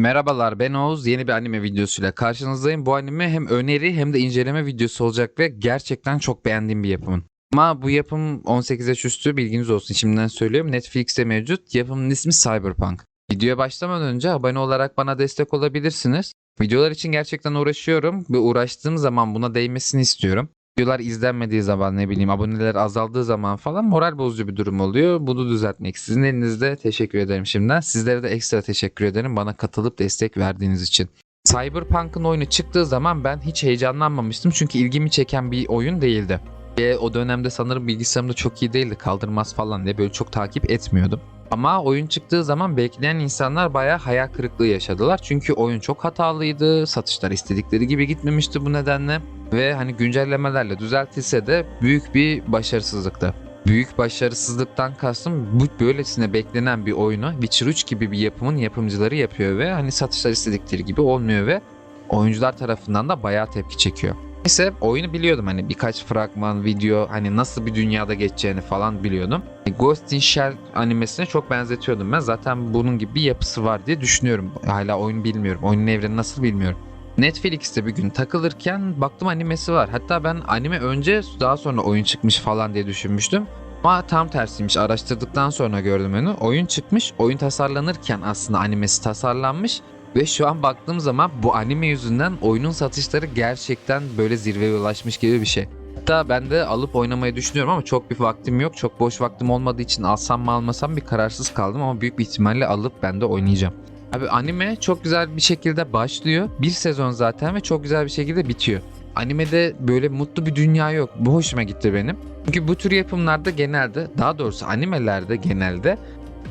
Merhabalar ben Oğuz. Yeni bir anime videosuyla karşınızdayım. Bu anime hem öneri hem de inceleme videosu olacak ve gerçekten çok beğendiğim bir yapımın. Ama bu yapım 18 yaş üstü bilginiz olsun şimdiden söylüyorum. Netflix'te mevcut. Yapımın ismi Cyberpunk. Videoya başlamadan önce abone olarak bana destek olabilirsiniz. Videolar için gerçekten uğraşıyorum ve uğraştığım zaman buna değmesini istiyorum. Videolar izlenmediği zaman ne bileyim aboneler azaldığı zaman falan moral bozucu bir durum oluyor. Bunu düzeltmek sizin elinizde. Teşekkür ederim şimdiden. Sizlere de ekstra teşekkür ederim bana katılıp destek verdiğiniz için. Cyberpunk'ın oyunu çıktığı zaman ben hiç heyecanlanmamıştım çünkü ilgimi çeken bir oyun değildi. Ve o dönemde sanırım bilgisayarım da çok iyi değildi kaldırmaz falan diye böyle çok takip etmiyordum. Ama oyun çıktığı zaman bekleyen insanlar bayağı hayal kırıklığı yaşadılar. Çünkü oyun çok hatalıydı, satışlar istedikleri gibi gitmemişti bu nedenle. Ve hani güncellemelerle düzeltilse de büyük bir başarısızlıktı. Büyük başarısızlıktan kastım bu böylesine beklenen bir oyunu Witcher 3 gibi bir yapımın yapımcıları yapıyor ve hani satışlar istedikleri gibi olmuyor ve oyuncular tarafından da bayağı tepki çekiyor. Neyse oyunu biliyordum hani birkaç fragman, video hani nasıl bir dünyada geçeceğini falan biliyordum. Ghost in Shell animesine çok benzetiyordum ben. Zaten bunun gibi bir yapısı var diye düşünüyorum. Hala oyun bilmiyorum. Oyunun evreni nasıl bilmiyorum. Netflix'te bir gün takılırken baktım animesi var. Hatta ben anime önce daha sonra oyun çıkmış falan diye düşünmüştüm. Ama tam tersiymiş. Araştırdıktan sonra gördüm onu. Oyun çıkmış. Oyun tasarlanırken aslında animesi tasarlanmış. Ve şu an baktığım zaman bu anime yüzünden oyunun satışları gerçekten böyle zirveye ulaşmış gibi bir şey. Hatta ben de alıp oynamayı düşünüyorum ama çok bir vaktim yok. Çok boş vaktim olmadığı için alsam mı almasam bir kararsız kaldım ama büyük bir ihtimalle alıp ben de oynayacağım. Abi anime çok güzel bir şekilde başlıyor. Bir sezon zaten ve çok güzel bir şekilde bitiyor. Animede böyle mutlu bir dünya yok. Bu hoşuma gitti benim. Çünkü bu tür yapımlarda genelde, daha doğrusu animelerde genelde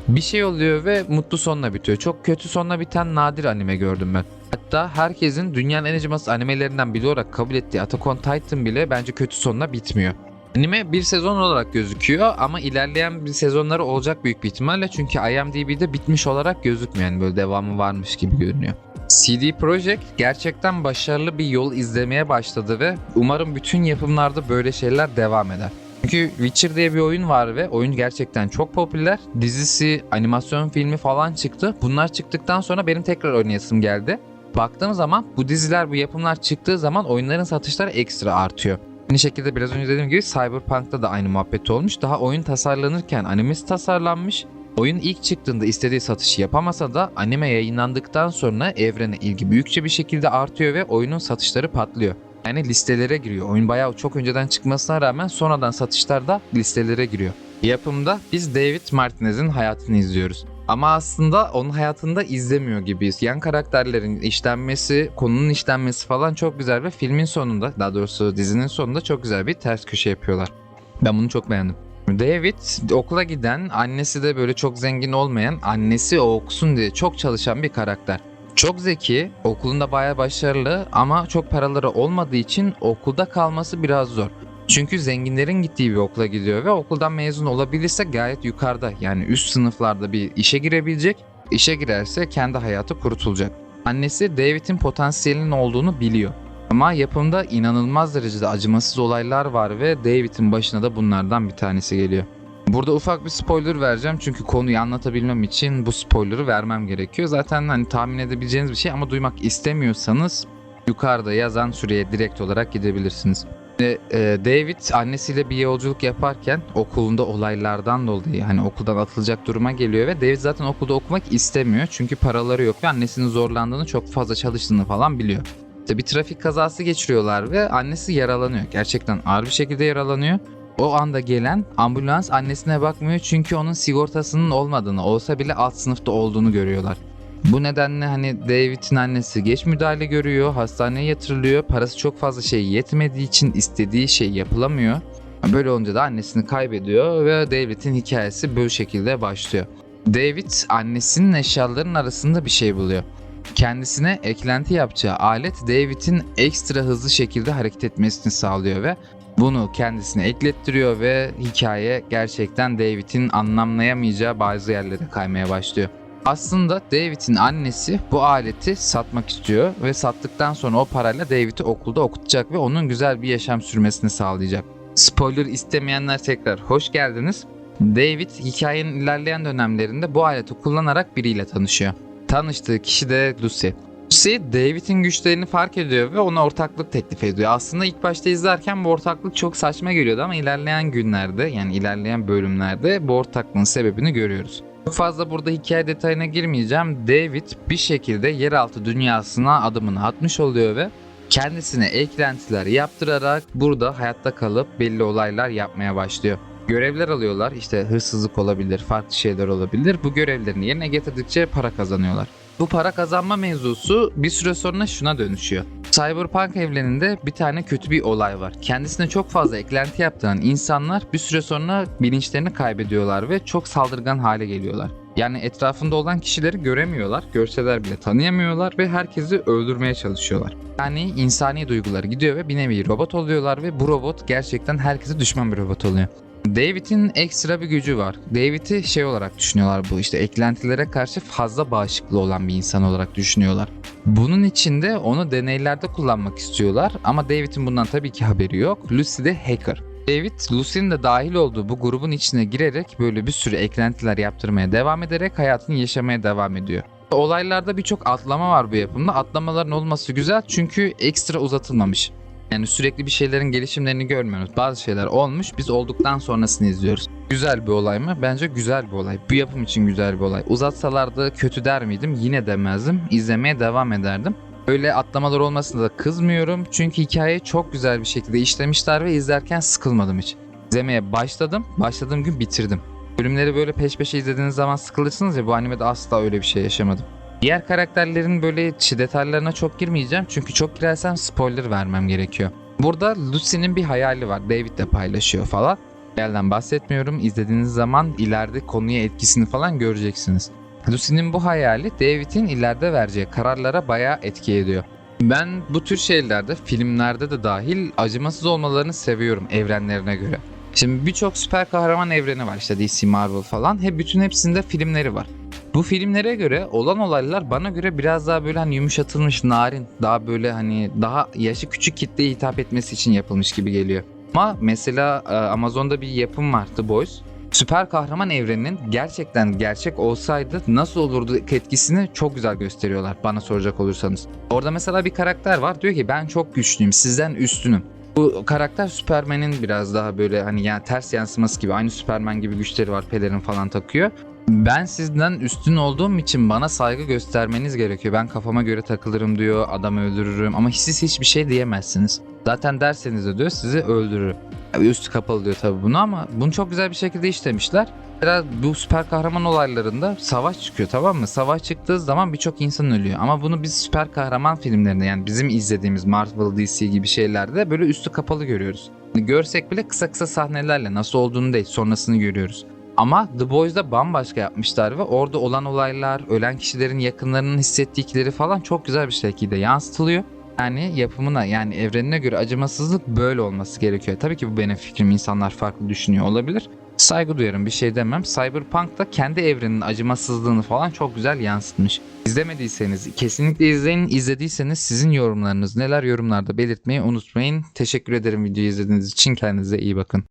bir şey oluyor ve mutlu sonla bitiyor. Çok kötü sonla biten nadir anime gördüm ben. Hatta herkesin dünyanın en acımasız animelerinden biri olarak kabul ettiği Attack on Titan bile bence kötü sonla bitmiyor. Anime bir sezon olarak gözüküyor ama ilerleyen bir sezonları olacak büyük bir ihtimalle çünkü IMDb'de bitmiş olarak gözükmüyor. Yani böyle devamı varmış gibi görünüyor. CD Projekt gerçekten başarılı bir yol izlemeye başladı ve umarım bütün yapımlarda böyle şeyler devam eder. Çünkü Witcher diye bir oyun var ve oyun gerçekten çok popüler. Dizisi, animasyon filmi falan çıktı. Bunlar çıktıktan sonra benim tekrar oynayasım geldi. Baktığım zaman bu diziler, bu yapımlar çıktığı zaman oyunların satışları ekstra artıyor. Aynı şekilde biraz önce dediğim gibi Cyberpunk'ta da aynı muhabbet olmuş. Daha oyun tasarlanırken animesi tasarlanmış. Oyun ilk çıktığında istediği satışı yapamasa da anime yayınlandıktan sonra evrene ilgi büyükçe bir şekilde artıyor ve oyunun satışları patlıyor. Yani listelere giriyor. Oyun bayağı çok önceden çıkmasına rağmen sonradan satışlarda listelere giriyor. Yapımda biz David Martinez'in hayatını izliyoruz. Ama aslında onun hayatında izlemiyor gibiyiz. Yan karakterlerin işlenmesi, konunun işlenmesi falan çok güzel ve filmin sonunda, daha doğrusu dizinin sonunda çok güzel bir ters köşe yapıyorlar. Ben bunu çok beğendim. David okula giden, annesi de böyle çok zengin olmayan, annesi o okusun diye çok çalışan bir karakter. Çok zeki, okulunda bayağı başarılı ama çok paraları olmadığı için okulda kalması biraz zor. Çünkü zenginlerin gittiği bir okula gidiyor ve okuldan mezun olabilirse gayet yukarıda yani üst sınıflarda bir işe girebilecek. İşe girerse kendi hayatı kurtulacak. Annesi David'in potansiyelinin olduğunu biliyor. Ama yapımda inanılmaz derecede acımasız olaylar var ve David'in başına da bunlardan bir tanesi geliyor. Burada ufak bir spoiler vereceğim çünkü konuyu anlatabilmem için bu spoiler'ı vermem gerekiyor. Zaten hani tahmin edebileceğiniz bir şey ama duymak istemiyorsanız yukarıda yazan süreye direkt olarak gidebilirsiniz. E, David annesiyle bir yolculuk yaparken okulunda olaylardan dolayı hani okuldan atılacak duruma geliyor ve David zaten okulda okumak istemiyor çünkü paraları yok ve annesinin zorlandığını çok fazla çalıştığını falan biliyor. İşte bir trafik kazası geçiriyorlar ve annesi yaralanıyor. Gerçekten ağır bir şekilde yaralanıyor. O anda gelen ambulans annesine bakmıyor çünkü onun sigortasının olmadığını, olsa bile alt sınıfta olduğunu görüyorlar. Bu nedenle hani David'in annesi geç müdahale görüyor, hastaneye yatırılıyor. Parası çok fazla şey yetmediği için istediği şey yapılamıyor. Böyle olunca da annesini kaybediyor ve David'in hikayesi bu şekilde başlıyor. David annesinin eşyalarının arasında bir şey buluyor. Kendisine eklenti yapacağı alet David'in ekstra hızlı şekilde hareket etmesini sağlıyor ve bunu kendisine eklettiriyor ve hikaye gerçekten David'in anlamlayamayacağı bazı yerlere kaymaya başlıyor. Aslında David'in annesi bu aleti satmak istiyor ve sattıktan sonra o parayla David'i okulda okutacak ve onun güzel bir yaşam sürmesini sağlayacak. Spoiler istemeyenler tekrar hoş geldiniz. David hikayenin ilerleyen dönemlerinde bu aleti kullanarak biriyle tanışıyor. Tanıştığı kişi de Lucy. Lucy David'in güçlerini fark ediyor ve ona ortaklık teklif ediyor. Aslında ilk başta izlerken bu ortaklık çok saçma geliyordu ama ilerleyen günlerde yani ilerleyen bölümlerde bu ortaklığın sebebini görüyoruz. Çok fazla burada hikaye detayına girmeyeceğim. David bir şekilde yeraltı dünyasına adımını atmış oluyor ve kendisine eklentiler yaptırarak burada hayatta kalıp belli olaylar yapmaya başlıyor. Görevler alıyorlar işte hırsızlık olabilir, farklı şeyler olabilir. Bu görevlerini yerine getirdikçe para kazanıyorlar. Bu para kazanma mevzusu bir süre sonra şuna dönüşüyor. Cyberpunk evreninde bir tane kötü bir olay var. Kendisine çok fazla eklenti yaptıran insanlar bir süre sonra bilinçlerini kaybediyorlar ve çok saldırgan hale geliyorlar. Yani etrafında olan kişileri göremiyorlar, görseler bile tanıyamıyorlar ve herkesi öldürmeye çalışıyorlar. Yani insani duyguları gidiyor ve bir nevi robot oluyorlar ve bu robot gerçekten herkese düşman bir robot oluyor. David'in ekstra bir gücü var. David'i şey olarak düşünüyorlar bu işte eklentilere karşı fazla bağışıklı olan bir insan olarak düşünüyorlar. Bunun için de onu deneylerde kullanmak istiyorlar ama David'in bundan tabii ki haberi yok. Lucy de hacker. David, Lucy'nin de dahil olduğu bu grubun içine girerek böyle bir sürü eklentiler yaptırmaya devam ederek hayatını yaşamaya devam ediyor. Olaylarda birçok atlama var bu yapımda. Atlamaların olması güzel çünkü ekstra uzatılmamış. Yani sürekli bir şeylerin gelişimlerini görmüyoruz. Bazı şeyler olmuş, biz olduktan sonrasını izliyoruz. Güzel bir olay mı? Bence güzel bir olay. Bu yapım için güzel bir olay. Uzatsalardı kötü der miydim? Yine demezdim. İzlemeye devam ederdim. Öyle atlamalar olmasına da kızmıyorum. Çünkü hikayeyi çok güzel bir şekilde işlemişler ve izlerken sıkılmadım hiç. İzlemeye başladım. Başladığım gün bitirdim. Bölümleri böyle peş peşe izlediğiniz zaman sıkılırsınız ya bu animede asla öyle bir şey yaşamadım. Diğer karakterlerin böyle detaylarına çok girmeyeceğim çünkü çok girersem spoiler vermem gerekiyor. Burada Lucy'nin bir hayali var. David de paylaşıyor falan. Hayalden bahsetmiyorum. İzlediğiniz zaman ileride konuya etkisini falan göreceksiniz. Lucy'nin bu hayali David'in ileride vereceği kararlara bayağı etki ediyor. Ben bu tür şeylerde, filmlerde de dahil acımasız olmalarını seviyorum evrenlerine göre. Şimdi birçok süper kahraman evreni var işte DC, Marvel falan. Hep bütün hepsinde filmleri var. Bu filmlere göre olan olaylar bana göre biraz daha böyle hani yumuşatılmış, narin, daha böyle hani daha yaşı küçük kitleye hitap etmesi için yapılmış gibi geliyor. Ama mesela e, Amazon'da bir yapım var The Boys. Süper kahraman evreninin gerçekten gerçek olsaydı nasıl olurdu etkisini çok güzel gösteriyorlar bana soracak olursanız. Orada mesela bir karakter var diyor ki ben çok güçlüyüm sizden üstünüm. Bu karakter Superman'in biraz daha böyle hani yani ters yansıması gibi aynı Superman gibi güçleri var pelerin falan takıyor. Ben sizden üstün olduğum için bana saygı göstermeniz gerekiyor. Ben kafama göre takılırım diyor, adamı öldürürüm ama siz hiçbir şey diyemezsiniz. Zaten derseniz de diyor sizi öldürürüm. Tabii Üstü kapalı diyor tabii bunu ama bunu çok güzel bir şekilde işlemişler. Biraz bu süper kahraman olaylarında savaş çıkıyor tamam mı? Savaş çıktığı zaman birçok insan ölüyor. Ama bunu biz süper kahraman filmlerinde yani bizim izlediğimiz Marvel, DC gibi şeylerde böyle üstü kapalı görüyoruz. Görsek bile kısa kısa sahnelerle nasıl olduğunu değil sonrasını görüyoruz. Ama The Boys'da bambaşka yapmışlar ve orada olan olaylar, ölen kişilerin yakınlarının hissettikleri falan çok güzel bir şekilde yansıtılıyor. Yani yapımına yani evrenine göre acımasızlık böyle olması gerekiyor. Tabii ki bu benim fikrim insanlar farklı düşünüyor olabilir. Saygı duyarım bir şey demem. Cyberpunk da kendi evreninin acımasızlığını falan çok güzel yansıtmış. İzlemediyseniz kesinlikle izleyin. İzlediyseniz sizin yorumlarınız neler yorumlarda belirtmeyi unutmayın. Teşekkür ederim videoyu izlediğiniz için. Kendinize iyi bakın.